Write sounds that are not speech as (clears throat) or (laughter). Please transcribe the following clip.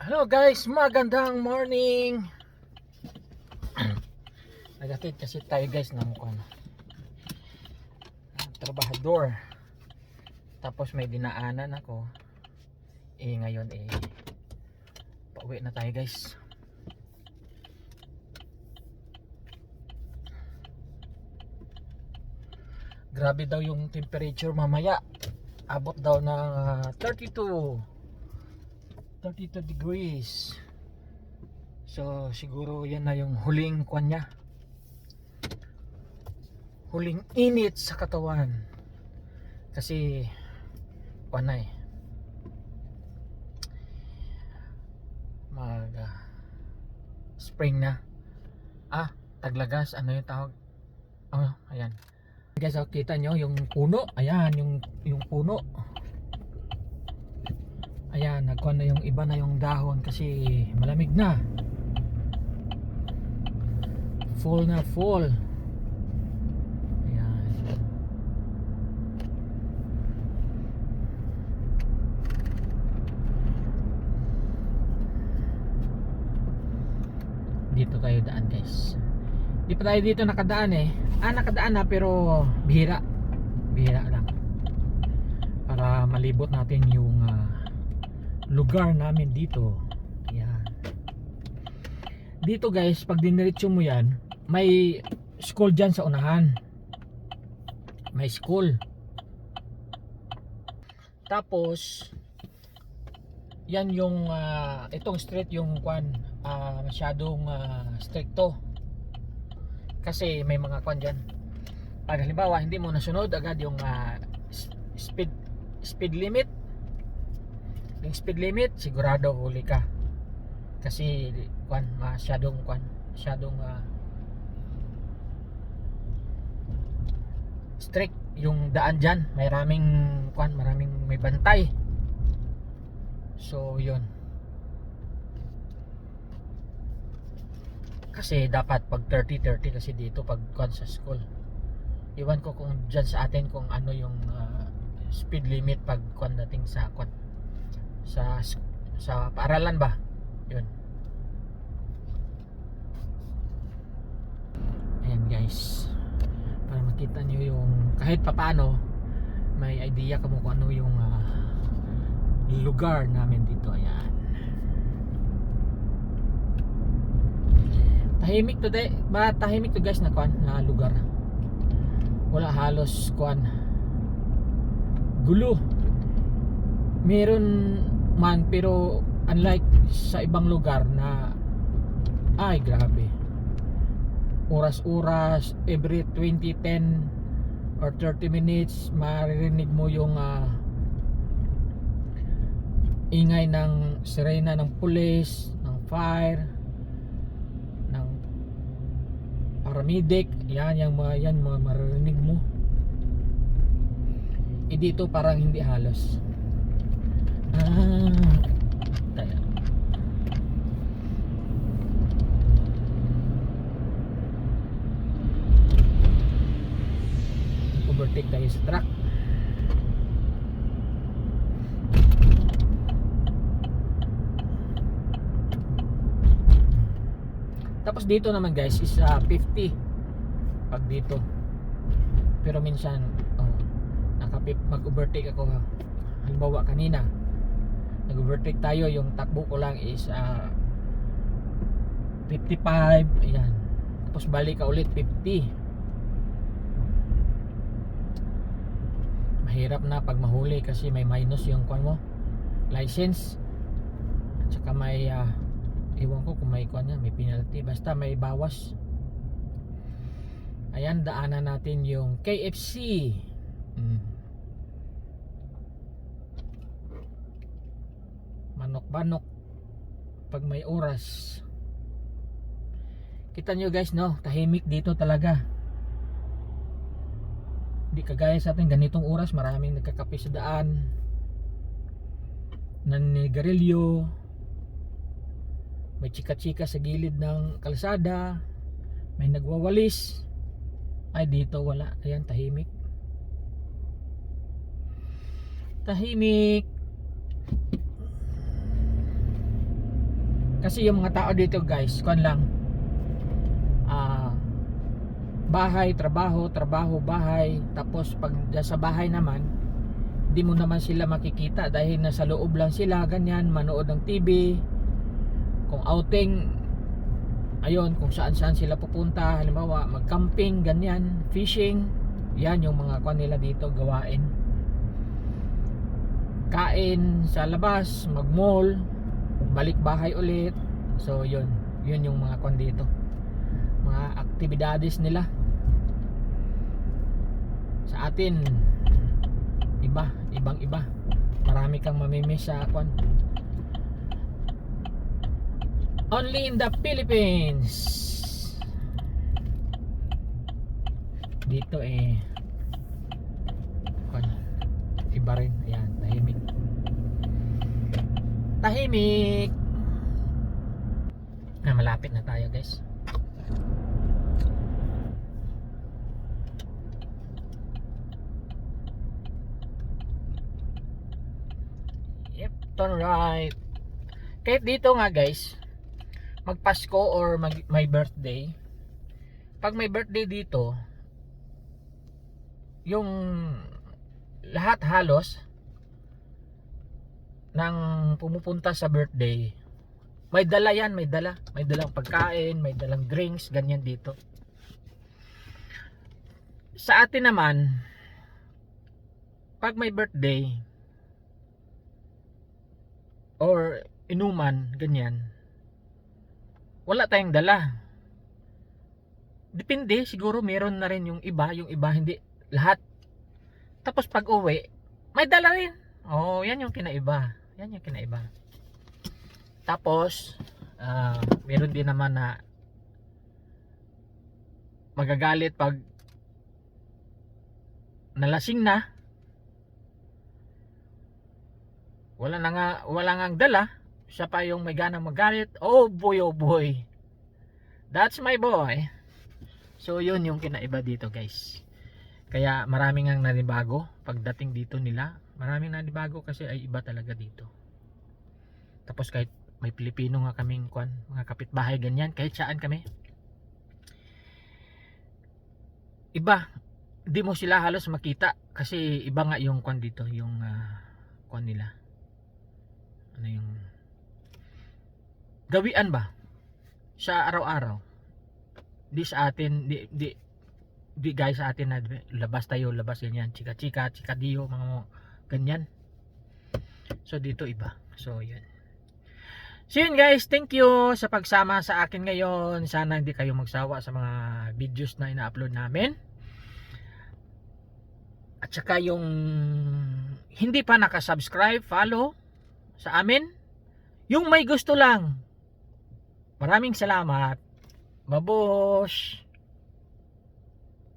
Hello guys, magandang morning. (clears throat) Nagatid kasi tayo guys ng ano, trabahador. Tapos may dinaanan ako. Eh ngayon eh pauwi na tayo guys. Grabe daw yung temperature mamaya. Abot daw ng ah, 32 32 degrees. So siguro yan na yung huling kwan niya. Huling init sa katawan. Kasi kwan na eh. Mag ah, spring na. Ah, taglagas. Ano yung tawag? Oh, ayan. Guys, oh, kita nyo yung puno. Ayan, yung, yung puno. Ayan, nagkuhan na yung iba na yung dahon kasi malamig na. Fall na fall. Ayan. Dito tayo daan guys. Di pa tayo dito nakadaan eh. Ah, nakadaan na pero bihira. Bihira lang. Para malibot natin yung ah, lugar namin dito. Yan. Dito guys, pag diniretso mo yan, may school dyan sa unahan. May school. Tapos, yan yung, ah, itong street yung kwan, ah, masyadong ah, stricto. Kasi may mga kwan dyan. Pag halimbawa, hindi mo nasunod agad yung s- speed speed limit, yung speed limit sigurado huli ka. Kasi kwan masyadong kwan masyadong ah, strict yung daan dyan. Maraming kwan maraming may bantay. So yun. Kasi dapat pag 30-30 kasi dito pag kwan sa school. Iwan ko kung dyan sa atin kung ano yung ah, speed limit pag kwan dating sa kwan sa sa paaralan ba? Yun. Ayan guys. Para makita nyo yung kahit papano may idea kamo kung ano yung ah, lugar namin dito. Ayan. Tahimik to de ba tahimik to guys na kwan na lugar. Wala halos kwan gulo meron man pero unlike sa ibang lugar na ay grabe oras-oras every 20 10 or 30 minutes maririnig mo yung ah, ingay ng sirena ng police ng fire ng paramedic yan yung mga yan mga maririnig mo eh dito parang hindi halos. Overtake tayo sa truck. Tapos dito naman guys is ah, 50 pag dito. Pero minsan oh, naka mag-overtake ako halimbawa kanina nag-overtake tayo. Yung takbo ko lang is ah, 55 ayan. Tapos balik ka ulit 50 mahirap na pag mahuli kasi may minus yung kwan mo. License. At saka may ah, ewan ko kung may kwan yan may penalty. Basta may bawas. Ayan daanan natin yung KFC mm. Manok-banok pag may oras. Kita nyo guys no? Tahimik dito talaga. Di kagaya sa atin ganitong oras maraming nagkakape sa daan naninigarilyo may chika-chika sa gilid ng kalsada may nagwawalis. Ay dito wala. Ayan tahimik. Tahimik Kasi yung mga tao dito guys, kwan lang. Ah, bahay, trabaho, trabaho, bahay. Tapos pag sa bahay naman, di mo naman sila makikita dahil nasa loob lang sila, ganyan, manood ng TV. Kung outing, ayun, kung saan saan sila pupunta, halimbawa, mag-camping, ganyan, fishing, yan yung mga kwan nila dito, gawain. Kain sa labas, mag-mall, balik bahay ulit. So, yun, yun yung mga kwan dito. Mga aktibidades nila. Sa atin, iba, ibang iba. Marami kang mamimiss sa kwan. Only in the Philippines. Dito eh kwan, iba rin. Ayan, tahimik. Na malapit na tayo, guys. Yep, turn right. Kahit dito nga guys, magpasko or mag, my birthday, pag may birthday dito, yung lahat halos ng pumupunta sa birthday, may dala yan, may dala. May dalang pagkain, may dalang drinks, ganyan dito. Sa atin naman, pag may birthday, or inuman, ganyan, wala tayong dala. Depende, siguro meron na rin yung iba, yung iba hindi lahat. Tapos pag uwi, may dala rin. Oh, yan yung kinaiba. Yan yung kinaiba. Tapos, ah, meron din naman na magagalit pag nalasing na. Wala na nga, wala nga dala. Siya pa yung may ganang magalit. Oh boy, oh boy. That's my boy. So, yun yung kinaiba dito guys. Kaya maraming ang nanibago pagdating dito nila. Maraming nanibago kasi ay iba talaga dito. Tapos kahit may Pilipino nga kaming kwan, mga kapitbahay ganyan, kahit saan kami. Iba, di mo sila halos makita kasi iba nga yung kwan dito, yung ah, kwan nila. Ano yung gawian ba? Sa araw-araw. Di sa atin, di, di, di guys sa atin na labas tayo, labas ganyan, chika-chika, chika-dio, mga ganyan. So dito iba. So yun. So yun guys, thank you sa pagsama sa akin ngayon. Sana hindi kayo magsawa sa mga videos na ina-upload namin. At saka yung hindi pa nakasubscribe, follow sa amin. Yung may gusto lang. Maraming salamat. Mabush!